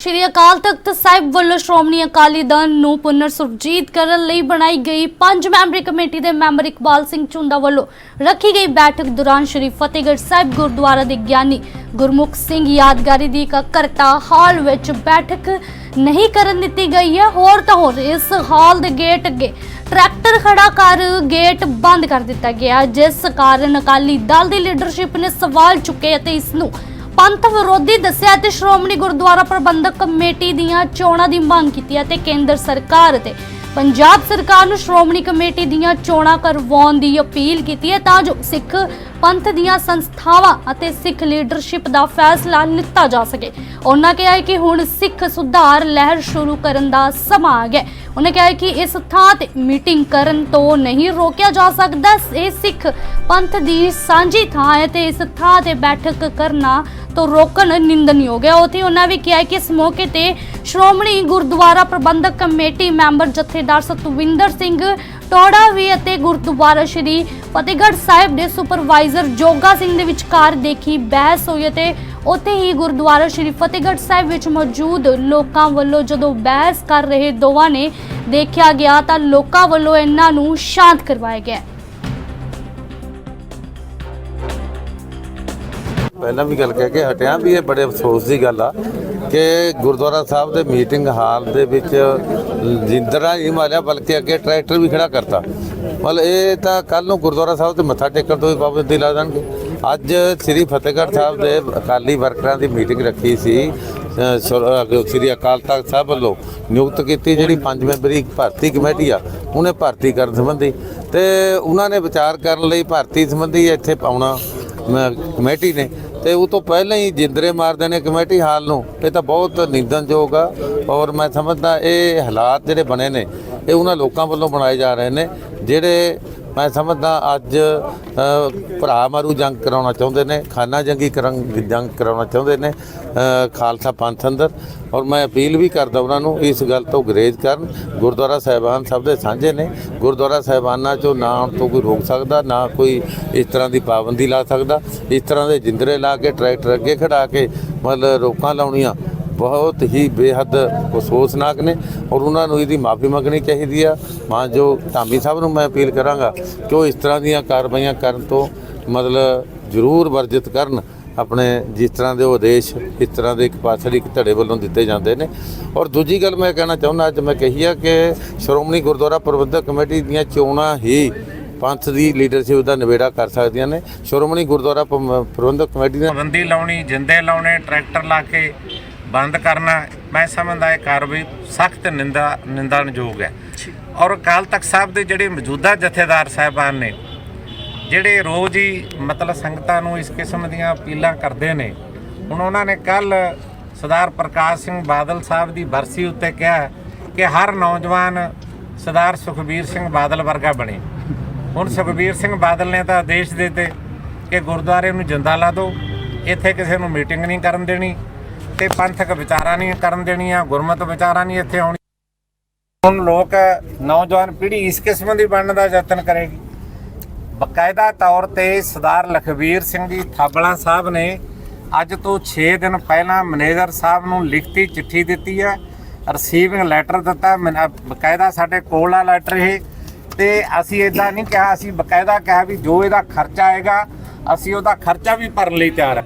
ਸ਼੍ਰੀ ਅਕਾਲ ਤਖਤ ਸਾਹਿਬ ਵੱਲੋਂ ਸ਼੍ਰੋਮਣੀ ਅਕਾਲੀ ਦਲ ਨੂੰ ਪੁਨਰ ਸੁਰਜੀਤ ਕਰਨ ਲਈ ਬਣਾਈ ਗਈ ਪੰਜ ਮੈਂਬਰੀ ਕਮੇਟੀ ਦੇ ਮੈਂਬਰ ਇਕਬਾਲ ਸਿੰਘ ਚੁੰਦਾ ਵੱਲੋਂ ਰੱਖੀ ਗਈ ਬੈਠਕ ਦੌਰਾਨ ਸ਼੍ਰੀ ਫਤਿਹਗੜ੍ਹ ਸਾਹਿਬ ਗੁਰਦੁਆਰਾ ਦੇ ਗਿਆਨੀ ਗੁਰਮੁਖ ਸਿੰਘ ਯਾਦਗਾਰੀ ਦੀ ਇਕੱਤਰਤਾ ਹਾਲ ਵਿੱਚ ਬੈਠਕ ਨਹੀਂ ਕਰਨ ਦਿੱਤੀ ਗਈ ਹੈ। ਹੋਰ ਤਾਂ ਹੋਰ, ਇਸ ਹਾਲ ਦੇ ਗੇਟ ਅੱਗੇ ਟਰੈਕਟਰ ਖੜਾ ਕਰ ਗੇਟ ਬੰਦ ਕਰ ਦਿੱਤਾ ਗਿਆ ਜਿਸ ਕਾਰਨ ਅਕਾਲੀ ਦਲ ਦੀ ਲੀਡਰਸ਼ਿਪ ਨੇ ਸਵਾਲ ਚੁੱਕੇ ਅਤੇ ਇਸ ਨੂੰ ਪੰਥ ਵਿਰੋਧੀ ਦੱਸਿਆ ਤੇ ਸ਼੍ਰੋਮਣੀ ਗੁਰਦੁਆਰਾ ਪ੍ਰਬੰਧਕ ਕਮੇਟੀ ਦੀਆਂ ਚੋਣਾਂ ਦੀ ਮੰਗ ਕੀਤੀ ਹੈ ਤੇ ਕੇਂਦਰ ਸਰਕਾਰ ਤੇ ਪੰਜਾਬ ਸਰਕਾਰ ਨੂੰ ਸ਼੍ਰੋਮਣੀ ਕਮੇਟੀ ਦੀਆਂ ਚੋਣਾਂ ਕਰਵਾਉਣ ਦੀ ਅਪੀਲ ਕੀਤੀ ਹੈ ਤਾਂ ਜੋ ਸਿੱਖ ਪੰਥ ਦੀਆਂ ਸੰਸਥਾਵਾਂ ਅਤੇ ਸਿੱਖ ਲੀਡਰਸ਼ਿਪ ਦਾ ਫੈਸਲਾ ਲਿੱਤਾ ਜਾ ਸਕੇ। ਉਹਨਾਂ ਕਿਹਾ ਹੈ ਕਿ ਹੁਣ ਸਿੱਖ ਸੁਧਾਰ ਲਹਿਰ ਸ਼ੁਰੂ ਕਰਨ ਦਾ ਸਮਾਂ ਆ ਗਿਆ ਉਹਨੇ ਕਿਹਾ ਕਿ ਇਸ ਥਾਂ ਤੇ ਮੀਟਿੰਗ ਕਰਨ ਤੋਂ ਨਹੀਂ ਰੋਕਿਆ ਜਾ ਸਕਦਾ। ਇਹ ਸਿੱਖ ਪੰਥ ਦੀ ਸਾਂਝੀ ਥਾਂ ਹੈ ਤੇ ਇਸ ਥਾਂ ਤੇ ਬੈਠਕ ਕਰਨਾ ਤੋਂ ਰੋਕਣ ਨਿੰਦਨਯੋਗ ਹੈ ਉੱਥੇ ਉਹਨਾਂ ਵੀ ਕਿਹਾ ਕਿ ਇਸ ਮੌਕੇ ਤੇ ਸ਼੍ਰੋਮਣੀ ਗੁਰਦੁਆਰਾ ਪ੍ਰਬੰਧਕ ਕਮੇਟੀ ਮੈਂਬਰ ਜਥੇਦਾਰ ਸਤਵਿੰਦਰ ਸਿੰਘ ਟੋੜਾ ਵੀ ਅਤੇ ਗੁਰਦੁਆਰਾ ਸ਼੍ਰੀ ਫਤਿਹਗੜ੍ਹ ਸਾਹਿਬ ਦੇ ਸੁਪਰਵਾਈਜ਼ਰ ਜੋਗਾ ਸਿੰਘ ਦੇ ਵਿਚਕਾਰ ਦੇਖੀ ਬਹਿਸ ਹੋਈ ਅਤੇ ਉੱਥੇ ਹੀ ਗੁਰਦੁਆਰਾ ਸ਼੍ਰੀ ਫਤਿਹਗੜ੍ਹ ਸਾਹਿਬ ਵਿੱਚ ਮੌਜੂਦ ਲੋਕਾਂ ਵੱਲੋਂ ਜਦੋਂ ਬਹਿਸ ਕਰ ਰਹੇ ਦੋਵਾਂ ਨੇ ਦੇਖਿਆ ਗਿਆ ਤਾਂ ਲੋਕਾਂ ਵੱਲੋਂ ਇਹਨਾਂ ਨੂੰ ਸ਼ਾਂਤ ਕਰਵਾਇਆ ਗਿਆ। ਪਹਿਲਾਂ ਵੀ ਗੱਲ ਕਹਿ ਕੇ ਹਟਿਆ ਵੀ ਇਹ ਬੜੇ ਅਫਸੋਸ ਦੀ ਗੱਲ ਆ। ਕਿ ਗੁਰਦੁਆਰਾ ਸਾਹਿਬ ਦੇ ਮੀਟਿੰਗ ਹਾਲ ਦੇ ਵਿੱਚ ਜਿੰਦਰਾ ਹੀ ਮਾਰਿਆ, ਬਲਕਿ ਅੱਗੇ ਟਰੈਕਟਰ ਵੀ ਖੜਾ ਕਰਤਾ। ਮਤਲਬ ਇਹ ਤਾਂ ਕੱਲ ਨੂੰ ਗੁਰਦੁਆਰਾ ਸਾਹਿਬ ਤੇ ਮੱਥਾ ਟੇਕਣ ਤੋਂ ਵੀ ਪਾਬੰਦੀ ਲਾ ਦੇਣਗੇ। ਅੱਜ ਸ੍ਰੀ ਫਤਿਹਗੜ੍ਹ ਸਾਹਿਬ ਦੇ ਅਕਾਲੀ ਵਰਕਰਾਂ ਦੀ ਮੀਟਿੰਗ ਰੱਖੀ ਸੀ ਸ੍ਰੀ ਅਕਾਲ ਤਖਤ ਸਾਹਿਬ ਵੱਲੋਂ ਨਿਯੁਕਤ ਕੀਤੀ ਜਿਹੜੀ ਪੰਜ ਮੈਂਬਰੀ ਭਰਤੀ ਕਮੇਟੀ ਆ, ਉਹਨੇ ਭਰਤੀ ਕਰਨ ਸੰਬੰਧੀ। ਤੇ ਉਹਨਾਂ ਨੇ ਵਿਚਾਰ ਕਰਨ ਲਈ ਭਰਤੀ ਸੰਬੰਧੀ ਇੱਥੇ ਪਾਉਣਾ ਕਮੇਟੀ ਨੇ। ਤੇ ਉਹ ਤੋਂ ਪਹਿਲਾਂ ਹੀ ਜਿੰਦਰੇ ਮਾਰਦੇ ਨੇ ਕਮੇਟੀ ਹਾਲ ਨੂੰ, ਇਹ ਤਾਂ ਬਹੁਤ ਨਿੰਦਨਯੋਗ ਆ। ਔਰ ਮੈਂ ਸਮਝਦਾ ਇਹ ਹਾਲਾਤ ਜਿਹੜੇ ਬਣੇ ਨੇ, ਇਹ ਉਹਨਾਂ ਲੋਕਾਂ ਵੱਲੋਂ ਬਣਾਏ ਜਾ ਰਹੇ ਨੇ, ਜਿਹੜੇ ਮੈਂ ਸਮਝਦਾ ਅੱਜ ਭਰਾ ਮਾਰੂ ਜੰਗ ਕਰਾਉਣਾ ਚਾਹੁੰਦੇ ਨੇ, ਖਾਨਾ ਜੰਗੀ ਕਰਨ, ਜੰਗ ਕਰਾਉਣਾ ਚਾਹੁੰਦੇ ਨੇ ਖਾਲਸਾ ਪੰਥ ਅੰਦਰ। ਔਰ ਮੈਂ ਅਪੀਲ ਵੀ ਕਰਦਾ ਉਹਨਾਂ ਨੂੰ ਇਸ ਗੱਲ ਤੋਂ ਗਰੇਜ ਕਰਨ। ਗੁਰਦੁਆਰਾ ਸਾਹਿਬਾਨ ਸਭ ਦੇ ਸਾਂਝੇ ਨੇ। ਗੁਰਦੁਆਰਾ ਸਾਹਿਬਾਨਾਂ ਚੋਂ ਨਾ ਆਉਣ ਤੋਂ ਕੋਈ ਰੋਕ ਸਕਦਾ, ਨਾ ਕੋਈ ਇਸ ਤਰ੍ਹਾਂ ਦੀ ਪਾਬੰਦੀ ਲਾ ਸਕਦਾ। ਇਸ ਤਰ੍ਹਾਂ ਦੇ ਜਿੰਦਰੇ ਲਾ ਕੇ, ਟਰੈਕਟਰ ਅੱਗੇ ਖੜਾ ਕੇ, ਮਤਲਬ ਰੋਕਾਂ ਲਾਉਣੀਆਂ। ਬਹੁਤ ਹੀ ਬੇਹੱਦ ਅਫਸੋਸਨਾਕ ਨੇ ਔਰ ਉਹਨਾਂ ਨੂੰ ਇਹਦੀ ਮਾਫੀ ਮੰਗਣੀ ਚਾਹੀਦੀ ਆ। ਮਾਂ ਜੋ ਧਾਮੀ ਸਾਹਿਬ ਨੂੰ ਮੈਂ ਅਪੀਲ ਕਰਾਂਗਾ ਕਿ ਉਹ ਇਸ ਤਰ੍ਹਾਂ ਦੀਆਂ ਕਾਰਵਾਈਆਂ ਕਰਨ ਤੋਂ ਮਤਲਬ ਜ਼ਰੂਰ ਵਰਜਿਤ ਕਰਨ। ਆਪਣੇ ਜਿਸ ਤਰ੍ਹਾਂ ਦੇ ਉਹ ਆਦੇਸ਼ ਇਸ ਤਰ੍ਹਾਂ ਦੇ ਇੱਕ ਪਾਸੜੀ ਇੱਕ ਧੜੇ ਵੱਲੋਂ ਦਿੱਤੇ ਜਾਂਦੇ ਨੇ। ਔਰ ਦੂਜੀ ਗੱਲ ਮੈਂ ਕਹਿਣਾ ਚਾਹੁੰਦਾ, ਅੱਜ ਮੈਂ ਕਹੀ ਆ ਕਿ ਸ਼੍ਰੋਮਣੀ ਗੁਰਦੁਆਰਾ ਪ੍ਰਬੰਧਕ ਕਮੇਟੀ ਦੀਆਂ ਚੋਣਾਂ ਹੀ ਪੰਥ ਦੀ ਲੀਡਰਸ਼ਿਪ ਦਾ ਨਿਬੇੜਾ ਕਰ ਸਕਦੀਆਂ ਨੇ। ਸ਼੍ਰੋਮਣੀ ਗੁਰਦੁਆਰਾ ਪ- ਪ੍ਰਬੰਧਕ ਕਮੇਟੀ ਨੇ ਪਾਬੰਦੀ ਲਾਉਣੀ, ਜਿੰਦੇ ਲਾਉਣੇ, ਟਰੈਕਟਰ ਲਾ ਕੇ ਬੰਦ ਕਰਨਾ ਮੈਂ ਸਮਝਦਾ ਇਹ ਕਾਰਵਾਈ ਸਖਤ ਨਿੰਦਾ ਨਿੰਦਣਯੋਗ ਹੈ। ਔਰ ਅਕਾਲ ਤਖਤ ਸਾਹਿਬ ਦੇ ਜਿਹੜੇ ਮੌਜੂਦਾ ਜਥੇਦਾਰ ਸਾਹਿਬਾਨ ਨੇ ਜਿਹੜੇ ਰੋਜ਼ ਹੀ ਮਤਲਬ ਸੰਗਤਾਂ ਨੂੰ ਇਸ ਕਿਸਮ ਦੀਆਂ ਅਪੀਲਾਂ ਕਰਦੇ ਨੇ ਹੁਣ ਉਹਨਾਂ ਨੇ ਕੱਲ ਸਰਦਾਰ ਪ੍ਰਕਾਸ਼ ਸਿੰਘ ਬਾਦਲ ਸਾਹਿਬ ਦੀ ਬਰਸੀ ਉੱਤੇ ਕਿਹਾ ਕਿ ਹਰ ਨੌਜਵਾਨ ਸਰਦਾਰ ਸੁਖਬੀਰ ਸਿੰਘ ਬਾਦਲ ਵਰਗਾ ਬਣੇ। ਹੁਣ ਸੁਖਬੀਰ ਸਿੰਘ ਬਾਦਲ ਨੇ ਤਾਂ ਆਦੇਸ਼ ਦਿੱਤੇ ਕਿ ਗੁਰਦੁਆਰੇ ਨੂੰ ਜਿੰਦਾ ਲਾ ਦਿਓ ਇੱਥੇ ਕਿਸੇ ਨੂੰ ਮੀਟਿੰਗ ਨਹੀਂ ਕਰਨ ਦੇਣੀ ਤੇ ਪੰਥਕ ਵਿਚਾਰਾਂ ਨਹੀਂ ਕਰਨ ਦੇਣੀਆਂ, ਗੁਰਮਤਿ ਵਿਚਾਰਾਂ ਨਹੀਂ ਇੱਥੇ ਆਉਣੀ ਹੁਣ ਲੋਕ ਨੌਜਵਾਨ ਪੀੜ੍ਹੀ ਇਸ ਕਿਸਮ ਦੀ ਬਣਨ ਦਾ ਯਤਨ ਕਰੇਗੀ। ਬਕਾਇਦਾ ਤੌਰ ਤੇ ਸਰਦਾਰ ਲਖਵੀਰ ਸਿੰਘ ਜੀ ਥਾਬਲਾ ਸਾਹਿਬ ਨੇ ਅੱਜ ਤੋਂ 6 ਦਿਨ ਪਹਿਲਾਂ ਮੈਨੇਜਰ ਸਾਹਿਬ ਨੂੰ ਲਿਖਤੀ ਚਿੱਠੀ ਦਿੱਤੀ ਹੈ ਰਿਸੀਵਿੰਗ ਲੈਟਰ ਦਿੱਤਾ, ਮੈਨ- ਬਕਾਇਦਾ ਸਾਡੇ ਕੋਲ ਆ ਲੈਟਰ ਇਹ, ਤੇ ਅਸੀਂ ਇਦਾਂ ਨਹੀਂ ਕਿਹਾ, ਅਸੀਂ ਬਕਾਇਦਾ ਕਿਹਾ ਵੀ ਜੋ ਇਹਦਾ ਖਰਚਾ ਆਏਗਾ, ਅਸੀਂ ਉਹਦਾ ਖਰਚਾ ਵੀ ਭਰਨ ਲਈ ਤਿਆਰ ਹਾਂ।